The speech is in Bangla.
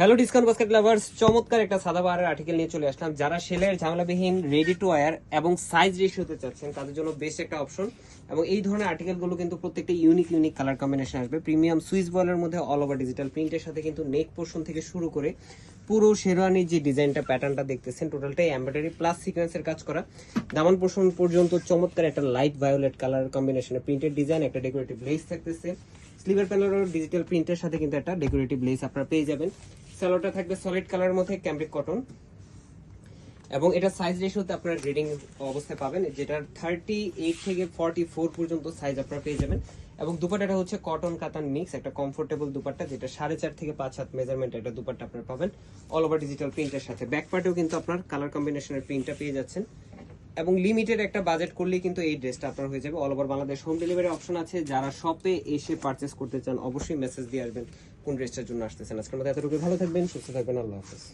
হ্যালো ডিসকাউন্ট বাস্কেট লাভার্স চমৎকার একটা সাদাবাহারের আর্টিকেল নিয়ে চলে আসলাম। যারা সেলের ঝামেলাবিহীন রেডি টু ওয়্যার এবং সাইজ রেশিওতে চাচ্ছেন, তাদের জন্য বেস্ট একটা অপশন এবং এই ধরনের আর্টিকেলগুলো কিন্তু প্রত্যেকটা ইউনিক ইউনিক কালার কম্বিনেশন আসবে। প্রিমিয়াম সুইস বয়েলের মধ্যে অল ওভার ডিজিটাল প্রিন্টের সাথে কিন্তু নেক পোর্শন থেকে শুরু করে পুরো শেরওয়ানির যে ডিজাইনটা প্যাটার্নটা দেখতেছেন টোটালটাই এমব্রয়ডারি প্লাস সিকোয়েন্সের কাজ করা। দামান পোর্শন পর্যন্ত চমৎকার একটা লাইট ভায়োলেট কালার কম্বিনেশনে প্রিন্টেড ডিজাইন একটা ডেকোরেটিভ লেস থাকতেছে। স্লিভার প্যানেলের ডিজিটাল প্রিন্টের সাথে কিন্তু একটা ডেকোরেটিভ লেস আপনারা পেয়ে যাবেন। স্যালোটা থাকবে সলিড কালার মধ্যে ক্যাম্ব্রিক কটন এবং এটা সাইজ রেশিওতে আপনারা গ্রেডিং অবস্থায় পাবেন যেটা থার্টি এইট থেকে ফর্টি ফোর পর্যন্ত সাইজ আপনারা পেয়ে যাবেন। এবং দুপাটাটা হচ্ছে কটন কাতান মিক্স একটা কমফোর্টেবল দুপাট্টা, যেটা সাড়ে চার থেকে পাঁচ হাত মেজারমেন্ট একটা দুপাট্টা আপনারা পাবেন। অল ওভার ডিজিটাল প্রিন্টের সাথে। ব্যাক পার্টেও কিন্তু আপনার কালার কম্বিনেশনের প্রিন্টটা পেয়ে যাচ্ছেন। এবং লিমিটেড একটা বাজেট করলেই কিন্তু এই ড্রেসটা আপনার হয়ে যাবে all over Bangladesh home delivery option আছে। যারা শপে এসে পারচেস করতে চান, অবশ্যই মেসেজ দিয়ে আসবেন কোন ড্রেসটার জন্য আসতেছেন। আজকের মধ্যে এতটুকু ভালো থাকবেন, সুস্থ থাকবেন। আল্লাহ হাফেজ।